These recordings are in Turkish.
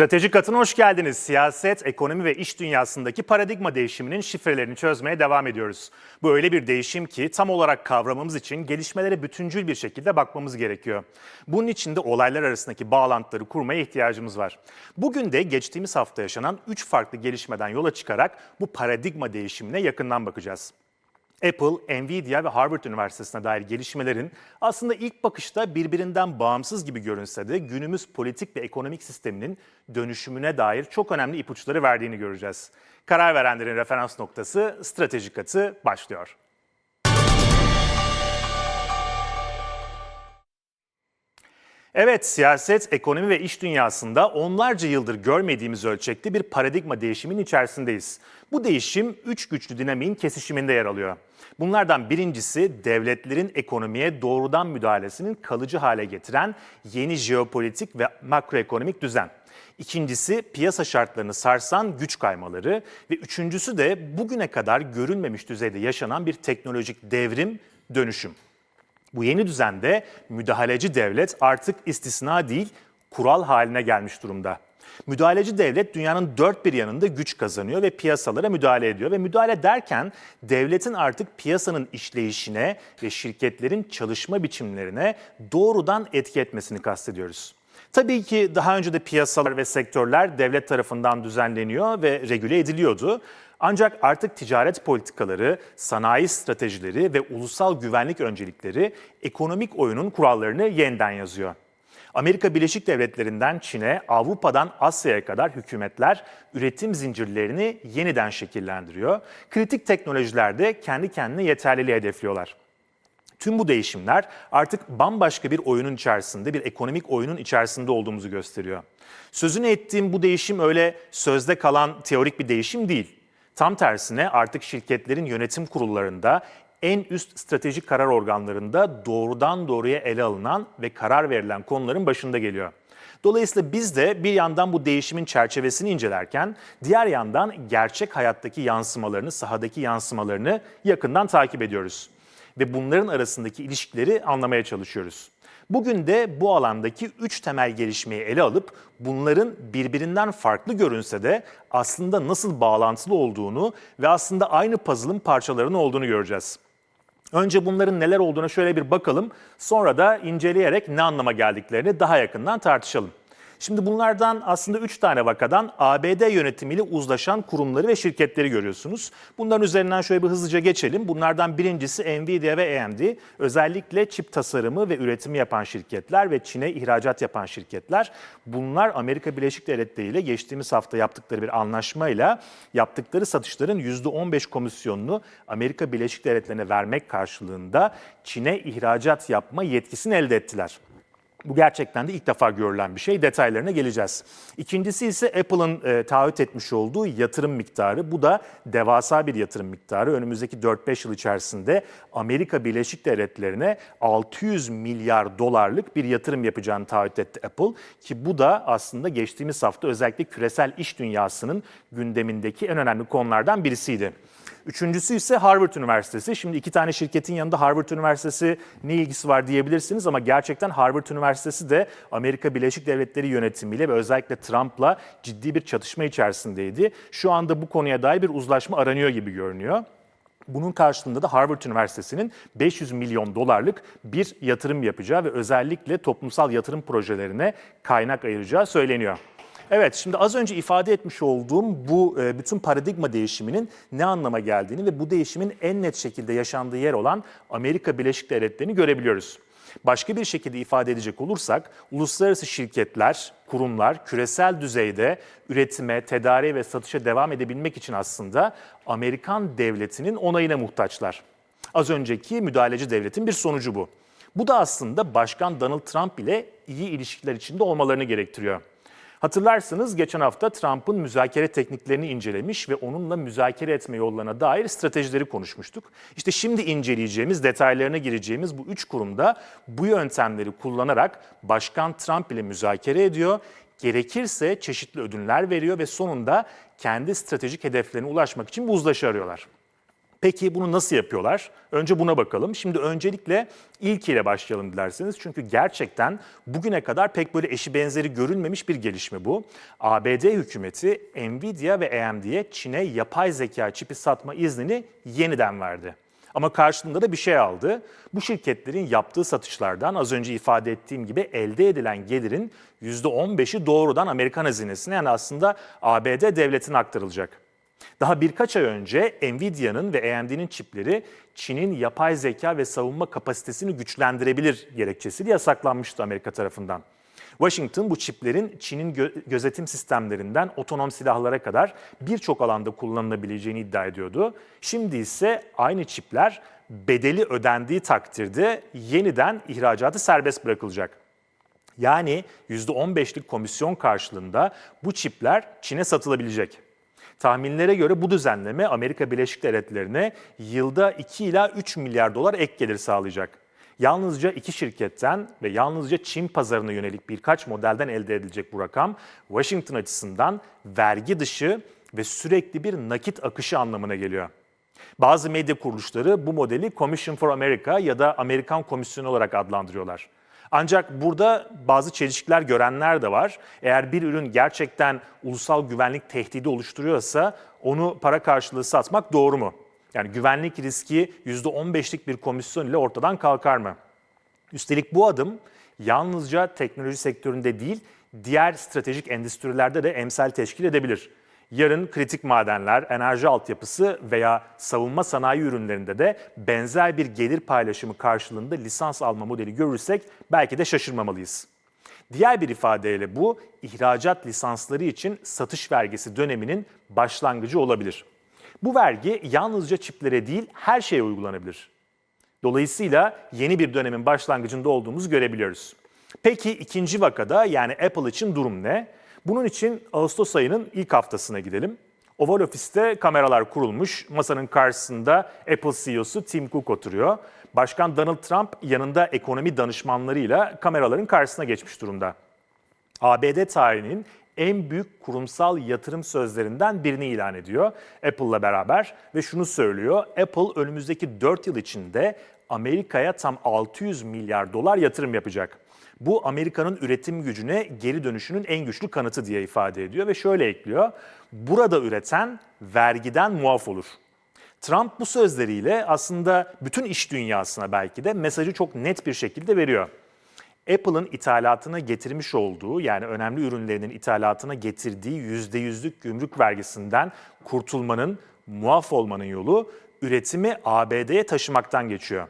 Stratejik Atın hoş geldiniz. Siyaset, ekonomi ve iş dünyasındaki paradigma değişiminin şifrelerini çözmeye devam ediyoruz. Bu öyle bir değişim ki tam olarak kavramamız için gelişmelere bütüncül bir şekilde bakmamız gerekiyor. Bunun için de olaylar arasındaki bağlantıları kurmaya ihtiyacımız var. Bugün de geçtiğimiz hafta yaşanan 3 farklı gelişmeden yola çıkarak bu paradigma değişimine yakından bakacağız. Apple, Nvidia ve Harvard Üniversitesi'ne dair gelişmelerin aslında ilk bakışta birbirinden bağımsız gibi görünse de günümüz politik ve ekonomik sisteminin dönüşümüne dair çok önemli ipuçları verdiğini göreceğiz. Karar verenlerin referans noktası stratejik atı başlıyor. Evet, siyaset, ekonomi ve iş dünyasında onlarca yıldır görmediğimiz ölçekte bir paradigma değişimin içerisindeyiz. Bu değişim üç güçlü dinamiğin kesişiminde yer alıyor. Bunlardan birincisi devletlerin ekonomiye doğrudan müdahalesinin kalıcı hale getiren yeni jeopolitik ve makroekonomik düzen. İkincisi piyasa şartlarını sarsan güç kaymaları ve üçüncüsü de bugüne kadar görülmemiş düzeyde yaşanan bir teknolojik devrim, dönüşüm. Bu yeni düzende müdahaleci devlet artık istisna değil, kural haline gelmiş durumda. Müdahaleci devlet dünyanın dört bir yanında güç kazanıyor ve piyasalara müdahale ediyor. Ve müdahale derken devletin artık piyasanın işleyişine ve şirketlerin çalışma biçimlerine doğrudan etki etmesini kastediyoruz. Tabii ki daha önce de piyasalar ve sektörler devlet tarafından düzenleniyor ve regüle ediliyordu. Ancak artık ticaret politikaları, sanayi stratejileri ve ulusal güvenlik öncelikleri ekonomik oyunun kurallarını yeniden yazıyor. Amerika Birleşik Devletleri'nden Çin'e, Avrupa'dan Asya'ya kadar hükümetler üretim zincirlerini yeniden şekillendiriyor. Kritik teknolojilerde kendi kendine yeterliliği hedefliyorlar. Tüm bu değişimler artık bambaşka bir oyunun içerisinde, bir ekonomik oyunun içerisinde olduğumuzu gösteriyor. Sözünü ettiğim bu değişim öyle sözde kalan teorik bir değişim değil. Tam tersine artık şirketlerin yönetim kurullarında en üst stratejik karar organlarında doğrudan doğruya ele alınan ve karar verilen konuların başında geliyor. Dolayısıyla biz de bir yandan bu değişimin çerçevesini incelerken diğer yandan gerçek hayattaki yansımalarını, sahadaki yansımalarını yakından takip ediyoruz. Ve bunların arasındaki ilişkileri anlamaya çalışıyoruz. Bugün de bu alandaki üç temel gelişmeyi ele alıp bunların birbirinden farklı görünse de aslında nasıl bağlantılı olduğunu ve aslında aynı puzzle'ın parçalarının olduğunu göreceğiz. Önce bunların neler olduğuna şöyle bir bakalım. Sonra da inceleyerek ne anlama geldiklerini daha yakından tartışalım. Şimdi bunlardan aslında 3 tane vakadan ABD yönetimiyle uzlaşan kurumları ve şirketleri görüyorsunuz. Bunların üzerinden şöyle bir hızlıca geçelim. Bunlardan birincisi Nvidia ve AMD. Özellikle çip tasarımı ve üretimi yapan şirketler ve Çin'e ihracat yapan şirketler. Bunlar Amerika Birleşik Devletleri ile geçtiğimiz hafta yaptıkları bir anlaşmayla yaptıkları satışların %15 komisyonunu Amerika Birleşik Devletleri'ne vermek karşılığında Çin'e ihracat yapma yetkisini elde ettiler. Bu gerçekten de ilk defa görülen bir şey. Detaylarına geleceğiz. İkincisi ise Apple'ın e, taahhüt etmiş olduğu yatırım miktarı. Bu da devasa bir yatırım miktarı. Önümüzdeki 4-5 yıl içerisinde Amerika Birleşik Devletleri'ne 600 milyar dolarlık bir yatırım yapacağını taahhüt etti Apple. Ki bu da aslında geçtiğimiz hafta özellikle küresel iş dünyasının gündemindeki en önemli konulardan birisiydi. Üçüncüsü ise Harvard Üniversitesi. Şimdi iki tane şirketin yanında Harvard Üniversitesi ne ilgisi var diyebilirsiniz ama gerçekten Harvard Üniversitesi de Amerika Birleşik Devletleri yönetimiyle ve özellikle Trump'la ciddi bir çatışma içerisindeydi. Şu anda bu konuya dair bir uzlaşma aranıyor gibi görünüyor. Bunun karşılığında da Harvard Üniversitesi'nin 500 milyon dolarlık bir yatırım yapacağı ve özellikle toplumsal yatırım projelerine kaynak ayıracağı söyleniyor. Evet, şimdi az önce ifade etmiş olduğum bu e, bütün paradigma değişiminin ne anlama geldiğini ve bu değişimin en net şekilde yaşandığı yer olan Amerika Birleşik Devletleri'ni görebiliyoruz. Başka bir şekilde ifade edecek olursak, uluslararası şirketler, kurumlar küresel düzeyde üretime, tedariğe ve satışa devam edebilmek için aslında Amerikan devletinin onayına muhtaçlar. Az önceki müdahaleci devletin bir sonucu bu. Bu da aslında Başkan Donald Trump ile iyi ilişkiler içinde olmalarını gerektiriyor. Hatırlarsınız geçen hafta Trump'ın müzakere tekniklerini incelemiş ve onunla müzakere etme yollarına dair stratejileri konuşmuştuk. İşte şimdi inceleyeceğimiz, detaylarına gireceğimiz bu üç kurumda bu yöntemleri kullanarak Başkan Trump ile müzakere ediyor. Gerekirse çeşitli ödünler veriyor ve sonunda kendi stratejik hedeflerine ulaşmak için bir uzlaşı arıyorlar. Peki bunu nasıl yapıyorlar? Önce buna bakalım. Şimdi öncelikle ilkiyle başlayalım dilerseniz. Çünkü gerçekten bugüne kadar pek böyle eşi benzeri görülmemiş bir gelişme bu. ABD hükümeti Nvidia ve AMD'ye Çin'e yapay zeka çipi satma iznini yeniden verdi. Ama karşılığında da bir şey aldı. Bu şirketlerin yaptığı satışlardan az önce ifade ettiğim gibi elde edilen gelirin %15'i doğrudan Amerikan hazinesine yani aslında ABD devletine aktarılacak. Daha birkaç ay önce Nvidia'nın ve AMD'nin çipleri Çin'in yapay zeka ve savunma kapasitesini güçlendirebilir gerekçesiyle yasaklanmıştı Amerika tarafından. Washington bu çiplerin Çin'in gö- gözetim sistemlerinden otonom silahlara kadar birçok alanda kullanılabileceğini iddia ediyordu. Şimdi ise aynı çipler bedeli ödendiği takdirde yeniden ihracatı serbest bırakılacak. Yani %15'lik komisyon karşılığında bu çipler Çin'e satılabilecek. Tahminlere göre bu düzenleme Amerika Birleşik Devletleri'ne yılda 2 ila 3 milyar dolar ek gelir sağlayacak. Yalnızca iki şirketten ve yalnızca Çin pazarına yönelik birkaç modelden elde edilecek bu rakam Washington açısından vergi dışı ve sürekli bir nakit akışı anlamına geliyor. Bazı medya kuruluşları bu modeli Commission for America ya da Amerikan Komisyonu olarak adlandırıyorlar. Ancak burada bazı çelişkiler görenler de var. Eğer bir ürün gerçekten ulusal güvenlik tehdidi oluşturuyorsa onu para karşılığı satmak doğru mu? Yani güvenlik riski %15'lik bir komisyon ile ortadan kalkar mı? Üstelik bu adım yalnızca teknoloji sektöründe değil, diğer stratejik endüstrilerde de emsal teşkil edebilir. Yarın kritik madenler, enerji altyapısı veya savunma sanayi ürünlerinde de benzer bir gelir paylaşımı karşılığında lisans alma modeli görürsek belki de şaşırmamalıyız. Diğer bir ifadeyle bu, ihracat lisansları için satış vergisi döneminin başlangıcı olabilir. Bu vergi yalnızca çiplere değil her şeye uygulanabilir. Dolayısıyla yeni bir dönemin başlangıcında olduğumuzu görebiliyoruz. Peki ikinci vakada yani Apple için durum ne? Bunun için Ağustos ayının ilk haftasına gidelim. Oval Office'te kameralar kurulmuş. Masanın karşısında Apple CEO'su Tim Cook oturuyor. Başkan Donald Trump yanında ekonomi danışmanlarıyla kameraların karşısına geçmiş durumda. ABD tarihinin en büyük kurumsal yatırım sözlerinden birini ilan ediyor Apple'la beraber ve şunu söylüyor. Apple önümüzdeki 4 yıl içinde Amerika'ya tam 600 milyar dolar yatırım yapacak. Bu Amerika'nın üretim gücüne geri dönüşünün en güçlü kanıtı diye ifade ediyor ve şöyle ekliyor. Burada üreten vergiden muaf olur. Trump bu sözleriyle aslında bütün iş dünyasına belki de mesajı çok net bir şekilde veriyor. Apple'ın ithalatına getirmiş olduğu yani önemli ürünlerinin ithalatına getirdiği %100'lük gümrük vergisinden kurtulmanın, muaf olmanın yolu üretimi ABD'ye taşımaktan geçiyor.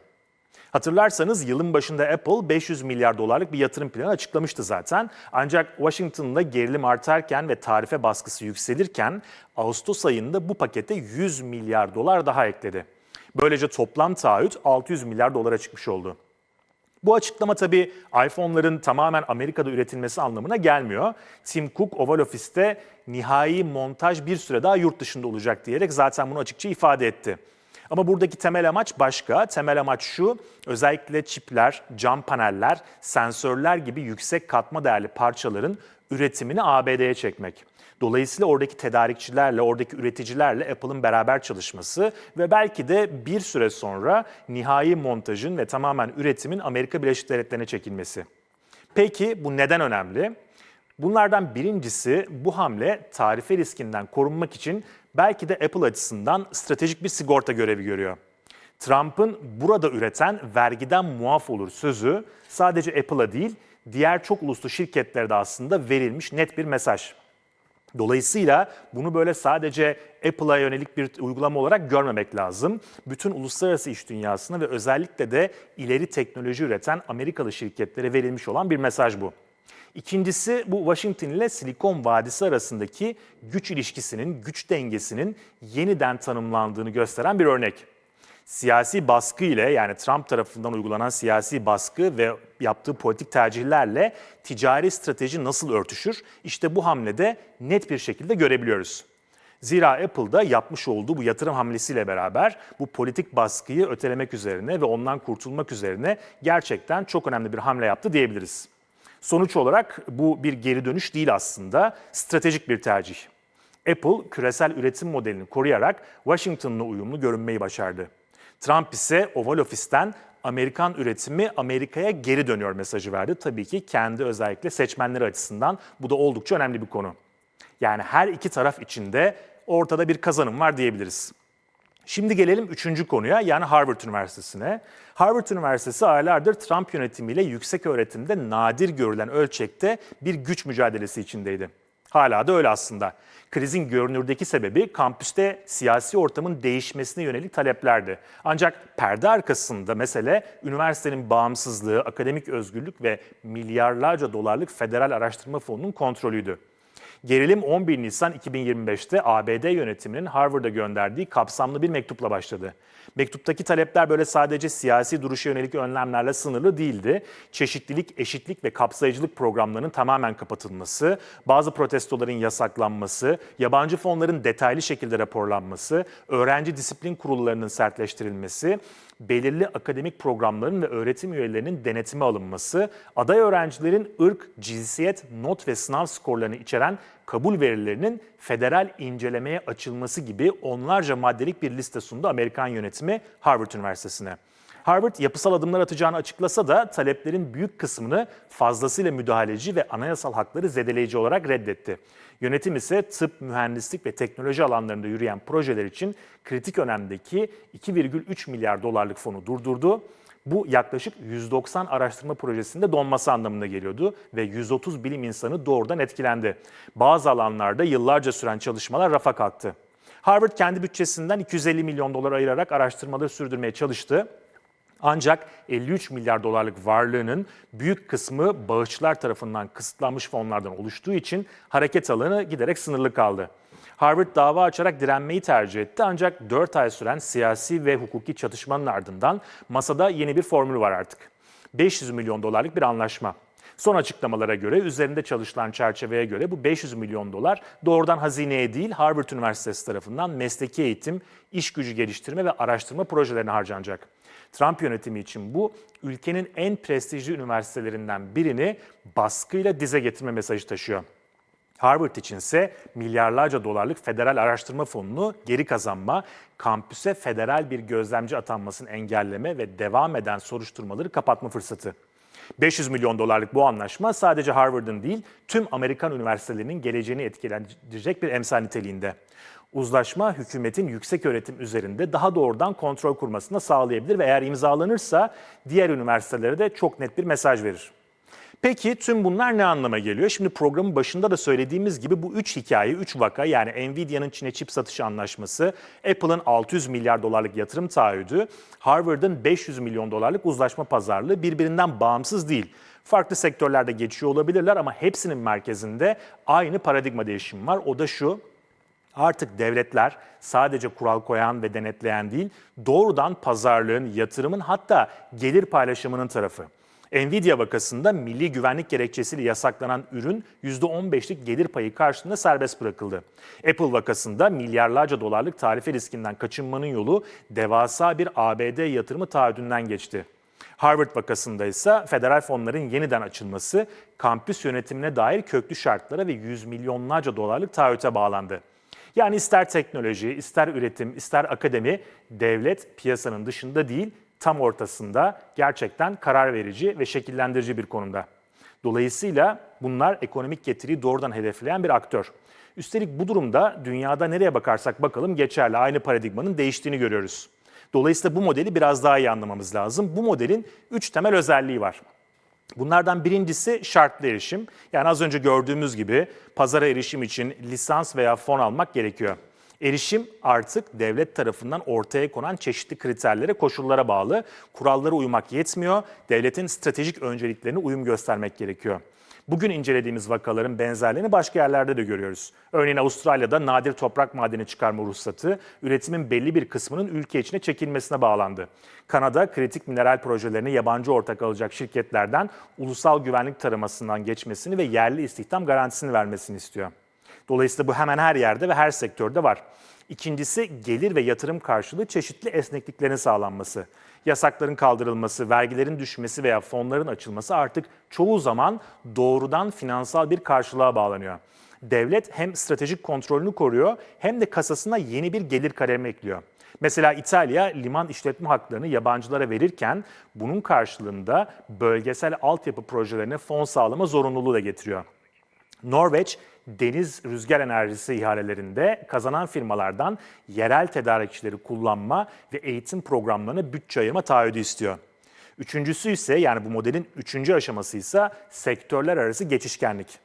Hatırlarsanız yılın başında Apple 500 milyar dolarlık bir yatırım planı açıklamıştı zaten. Ancak Washington'da gerilim artarken ve tarife baskısı yükselirken Ağustos ayında bu pakete 100 milyar dolar daha ekledi. Böylece toplam taahhüt 600 milyar dolara çıkmış oldu. Bu açıklama tabii iPhone'ların tamamen Amerika'da üretilmesi anlamına gelmiyor. Tim Cook Oval Office'te nihai montaj bir süre daha yurt dışında olacak diyerek zaten bunu açıkça ifade etti. Ama buradaki temel amaç başka. Temel amaç şu, özellikle çipler, cam paneller, sensörler gibi yüksek katma değerli parçaların üretimini ABD'ye çekmek. Dolayısıyla oradaki tedarikçilerle, oradaki üreticilerle Apple'ın beraber çalışması ve belki de bir süre sonra nihai montajın ve tamamen üretimin Amerika Birleşik Devletleri'ne çekilmesi. Peki bu neden önemli? Bunlardan birincisi bu hamle tarife riskinden korunmak için belki de Apple açısından stratejik bir sigorta görevi görüyor. Trump'ın burada üreten vergiden muaf olur sözü sadece Apple'a değil diğer çok uluslu şirketlere de aslında verilmiş net bir mesaj. Dolayısıyla bunu böyle sadece Apple'a yönelik bir uygulama olarak görmemek lazım. Bütün uluslararası iş dünyasına ve özellikle de ileri teknoloji üreten Amerikalı şirketlere verilmiş olan bir mesaj bu. İkincisi bu Washington ile Silikon Vadisi arasındaki güç ilişkisinin, güç dengesinin yeniden tanımlandığını gösteren bir örnek. Siyasi baskı ile yani Trump tarafından uygulanan siyasi baskı ve yaptığı politik tercihlerle ticari strateji nasıl örtüşür? İşte bu hamlede net bir şekilde görebiliyoruz. Zira Apple'da yapmış olduğu bu yatırım hamlesiyle beraber bu politik baskıyı ötelemek üzerine ve ondan kurtulmak üzerine gerçekten çok önemli bir hamle yaptı diyebiliriz. Sonuç olarak bu bir geri dönüş değil aslında, stratejik bir tercih. Apple küresel üretim modelini koruyarak Washington'la uyumlu görünmeyi başardı. Trump ise Oval Ofis'ten Amerikan üretimi Amerika'ya geri dönüyor mesajı verdi. Tabii ki kendi özellikle seçmenleri açısından bu da oldukça önemli bir konu. Yani her iki taraf içinde ortada bir kazanım var diyebiliriz. Şimdi gelelim üçüncü konuya yani Harvard Üniversitesi'ne. Harvard Üniversitesi aylardır Trump yönetimiyle yüksek öğretimde nadir görülen ölçekte bir güç mücadelesi içindeydi. Hala da öyle aslında. Krizin görünürdeki sebebi kampüste siyasi ortamın değişmesine yönelik taleplerdi. Ancak perde arkasında mesele üniversitenin bağımsızlığı, akademik özgürlük ve milyarlarca dolarlık federal araştırma fonunun kontrolüydü. Gerilim 11 Nisan 2025'te ABD yönetiminin Harvard'a gönderdiği kapsamlı bir mektupla başladı. Mektuptaki talepler böyle sadece siyasi duruşa yönelik önlemlerle sınırlı değildi. Çeşitlilik, eşitlik ve kapsayıcılık programlarının tamamen kapatılması, bazı protestoların yasaklanması, yabancı fonların detaylı şekilde raporlanması, öğrenci disiplin kurullarının sertleştirilmesi, belirli akademik programların ve öğretim üyelerinin denetime alınması, aday öğrencilerin ırk, cinsiyet, not ve sınav skorlarını içeren kabul verilerinin federal incelemeye açılması gibi onlarca maddelik bir liste sundu Amerikan yönetimi Harvard Üniversitesi'ne. Harvard yapısal adımlar atacağını açıklasa da taleplerin büyük kısmını fazlasıyla müdahaleci ve anayasal hakları zedeleyici olarak reddetti. Yönetim ise tıp, mühendislik ve teknoloji alanlarında yürüyen projeler için kritik önemdeki 2,3 milyar dolarlık fonu durdurdu. Bu yaklaşık 190 araştırma projesinde donması anlamına geliyordu ve 130 bilim insanı doğrudan etkilendi. Bazı alanlarda yıllarca süren çalışmalar rafa kalktı. Harvard kendi bütçesinden 250 milyon dolar ayırarak araştırmaları sürdürmeye çalıştı. Ancak 53 milyar dolarlık varlığının büyük kısmı bağışçılar tarafından kısıtlanmış fonlardan oluştuğu için hareket alanı giderek sınırlı kaldı. Harvard dava açarak direnmeyi tercih etti ancak 4 ay süren siyasi ve hukuki çatışmanın ardından masada yeni bir formül var artık. 500 milyon dolarlık bir anlaşma. Son açıklamalara göre üzerinde çalışılan çerçeveye göre bu 500 milyon dolar doğrudan hazineye değil Harvard Üniversitesi tarafından mesleki eğitim, iş gücü geliştirme ve araştırma projelerine harcanacak. Trump yönetimi için bu ülkenin en prestijli üniversitelerinden birini baskıyla dize getirme mesajı taşıyor. Harvard içinse milyarlarca dolarlık federal araştırma fonunu geri kazanma, kampüse federal bir gözlemci atanmasını engelleme ve devam eden soruşturmaları kapatma fırsatı. 500 milyon dolarlık bu anlaşma sadece Harvard'ın değil tüm Amerikan üniversitelerinin geleceğini etkilendirecek bir emsal niteliğinde. Uzlaşma hükümetin yüksek öğretim üzerinde daha doğrudan kontrol kurmasını sağlayabilir ve eğer imzalanırsa diğer üniversitelere de çok net bir mesaj verir. Peki tüm bunlar ne anlama geliyor? Şimdi programın başında da söylediğimiz gibi bu üç hikaye, üç vaka yani Nvidia'nın Çin'e çip satışı anlaşması, Apple'ın 600 milyar dolarlık yatırım taahhüdü, Harvard'ın 500 milyon dolarlık uzlaşma pazarlığı birbirinden bağımsız değil. Farklı sektörlerde geçiyor olabilirler ama hepsinin merkezinde aynı paradigma değişimi var. O da şu, Artık devletler sadece kural koyan ve denetleyen değil, doğrudan pazarlığın, yatırımın hatta gelir paylaşımının tarafı. Nvidia vakasında milli güvenlik gerekçesiyle yasaklanan ürün %15'lik gelir payı karşılığında serbest bırakıldı. Apple vakasında milyarlarca dolarlık tarife riskinden kaçınmanın yolu devasa bir ABD yatırımı taahhüdünden geçti. Harvard vakasında ise federal fonların yeniden açılması kampüs yönetimine dair köklü şartlara ve yüz milyonlarca dolarlık taahhüte bağlandı. Yani ister teknoloji, ister üretim, ister akademi devlet piyasanın dışında değil tam ortasında gerçekten karar verici ve şekillendirici bir konumda. Dolayısıyla bunlar ekonomik getiriyi doğrudan hedefleyen bir aktör. Üstelik bu durumda dünyada nereye bakarsak bakalım geçerli aynı paradigmanın değiştiğini görüyoruz. Dolayısıyla bu modeli biraz daha iyi anlamamız lazım. Bu modelin üç temel özelliği var. Bunlardan birincisi şartlı erişim. Yani az önce gördüğümüz gibi pazara erişim için lisans veya fon almak gerekiyor. Erişim artık devlet tarafından ortaya konan çeşitli kriterlere, koşullara bağlı. Kurallara uymak yetmiyor. Devletin stratejik önceliklerine uyum göstermek gerekiyor. Bugün incelediğimiz vakaların benzerlerini başka yerlerde de görüyoruz. Örneğin Avustralya'da nadir toprak madeni çıkarma ruhsatı üretimin belli bir kısmının ülke içine çekilmesine bağlandı. Kanada kritik mineral projelerini yabancı ortak alacak şirketlerden ulusal güvenlik taramasından geçmesini ve yerli istihdam garantisini vermesini istiyor. Dolayısıyla bu hemen her yerde ve her sektörde var. İkincisi gelir ve yatırım karşılığı çeşitli esnekliklerin sağlanması. Yasakların kaldırılması, vergilerin düşmesi veya fonların açılması artık çoğu zaman doğrudan finansal bir karşılığa bağlanıyor. Devlet hem stratejik kontrolünü koruyor hem de kasasına yeni bir gelir kalemi ekliyor. Mesela İtalya liman işletme haklarını yabancılara verirken bunun karşılığında bölgesel altyapı projelerine fon sağlama zorunluluğu da getiriyor. Norveç deniz rüzgar enerjisi ihalelerinde kazanan firmalardan yerel tedarikçileri kullanma ve eğitim programlarına bütçe ayırma taahhüdü istiyor. Üçüncüsü ise yani bu modelin üçüncü aşaması ise sektörler arası geçişkenlik.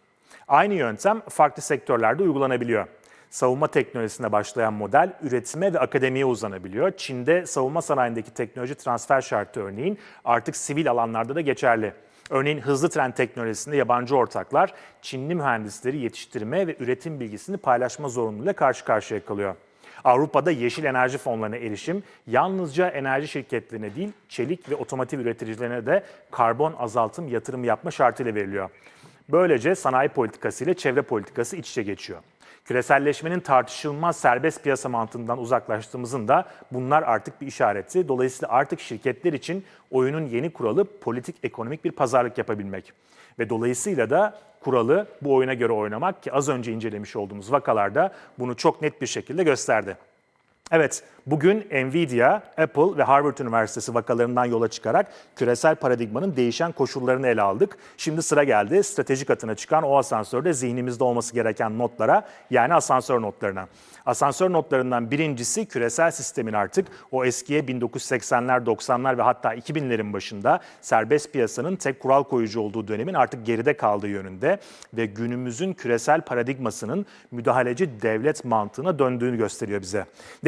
Aynı yöntem farklı sektörlerde uygulanabiliyor. Savunma teknolojisine başlayan model üretime ve akademiye uzanabiliyor. Çin'de savunma sanayindeki teknoloji transfer şartı örneğin artık sivil alanlarda da geçerli. Örneğin hızlı tren teknolojisinde yabancı ortaklar Çinli mühendisleri yetiştirme ve üretim bilgisini paylaşma zorunluluğuyla karşı karşıya kalıyor. Avrupa'da yeşil enerji fonlarına erişim yalnızca enerji şirketlerine değil, çelik ve otomotiv üreticilerine de karbon azaltım yatırım yapma şartıyla veriliyor. Böylece sanayi politikası ile çevre politikası iç içe geçiyor. Küreselleşmenin tartışılmaz serbest piyasa mantığından uzaklaştığımızın da bunlar artık bir işareti. Dolayısıyla artık şirketler için oyunun yeni kuralı politik ekonomik bir pazarlık yapabilmek. Ve dolayısıyla da kuralı bu oyuna göre oynamak ki az önce incelemiş olduğumuz vakalarda bunu çok net bir şekilde gösterdi. Evet, bugün Nvidia, Apple ve Harvard Üniversitesi vakalarından yola çıkarak küresel paradigmanın değişen koşullarını ele aldık. Şimdi sıra geldi stratejik atına çıkan o asansörde zihnimizde olması gereken notlara yani asansör notlarına. Asansör notlarından birincisi küresel sistemin artık o eskiye 1980'ler, 90'lar ve hatta 2000'lerin başında serbest piyasanın tek kural koyucu olduğu dönemin artık geride kaldığı yönünde ve günümüzün küresel paradigmasının müdahaleci devlet mantığına döndüğünü gösteriyor bize.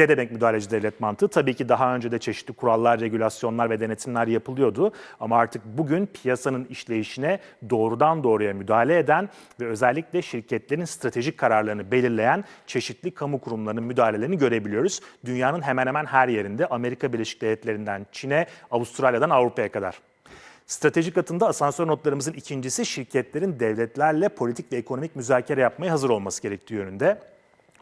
Ne demek müdahaleci devlet mantığı? Tabii ki daha önce de çeşitli kurallar, regülasyonlar ve denetimler yapılıyordu ama artık bugün piyasanın işleyişine doğrudan doğruya müdahale eden ve özellikle şirketlerin stratejik kararlarını belirleyen çeşitli kamu kurumlarının müdahalelerini görebiliyoruz. Dünyanın hemen hemen her yerinde Amerika Birleşik Devletleri'nden Çin'e, Avustralya'dan Avrupa'ya kadar. Stratejik atında asansör notlarımızın ikincisi şirketlerin devletlerle politik ve ekonomik müzakere yapmaya hazır olması gerektiği yönünde.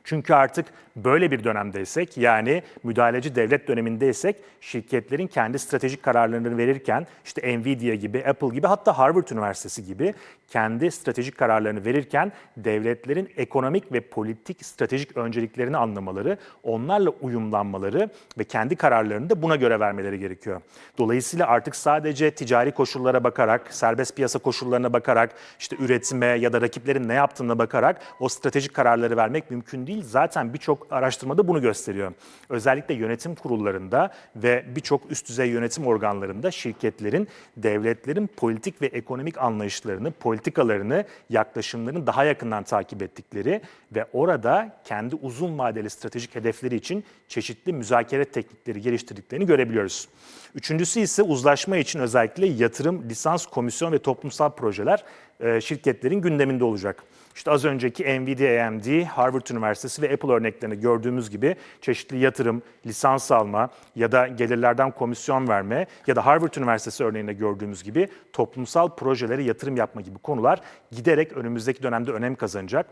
Çünkü artık böyle bir dönemdeysek yani müdahaleci devlet dönemindeysek şirketlerin kendi stratejik kararlarını verirken işte Nvidia gibi, Apple gibi hatta Harvard Üniversitesi gibi kendi stratejik kararlarını verirken devletlerin ekonomik ve politik stratejik önceliklerini anlamaları, onlarla uyumlanmaları ve kendi kararlarını da buna göre vermeleri gerekiyor. Dolayısıyla artık sadece ticari koşullara bakarak, serbest piyasa koşullarına bakarak, işte üretime ya da rakiplerin ne yaptığına bakarak o stratejik kararları vermek mümkün değil. Zaten birçok araştırmada bunu gösteriyor. Özellikle yönetim kurullarında ve birçok üst düzey yönetim organlarında şirketlerin, devletlerin politik ve ekonomik anlayışlarını, politikalarını, yaklaşımlarını daha yakından takip ettikleri ve orada kendi uzun vadeli stratejik hedefleri için çeşitli müzakere teknikleri geliştirdiklerini görebiliyoruz. Üçüncüsü ise uzlaşma için özellikle yatırım, lisans, komisyon ve toplumsal projeler e, şirketlerin gündeminde olacak. İşte az önceki Nvidia, AMD, Harvard Üniversitesi ve Apple örneklerini gördüğümüz gibi çeşitli yatırım, lisans alma ya da gelirlerden komisyon verme ya da Harvard Üniversitesi örneğinde gördüğümüz gibi toplumsal projelere yatırım yapma gibi konular giderek önümüzdeki dönemde önem kazanacak.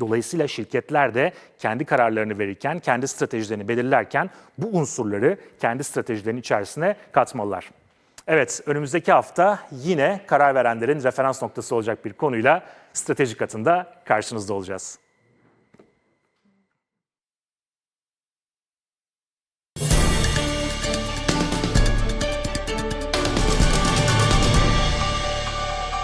Dolayısıyla şirketler de kendi kararlarını verirken, kendi stratejilerini belirlerken bu unsurları kendi stratejilerinin içerisine katmalılar. Evet, önümüzdeki hafta yine karar verenlerin referans noktası olacak bir konuyla stratejik atında karşınızda olacağız.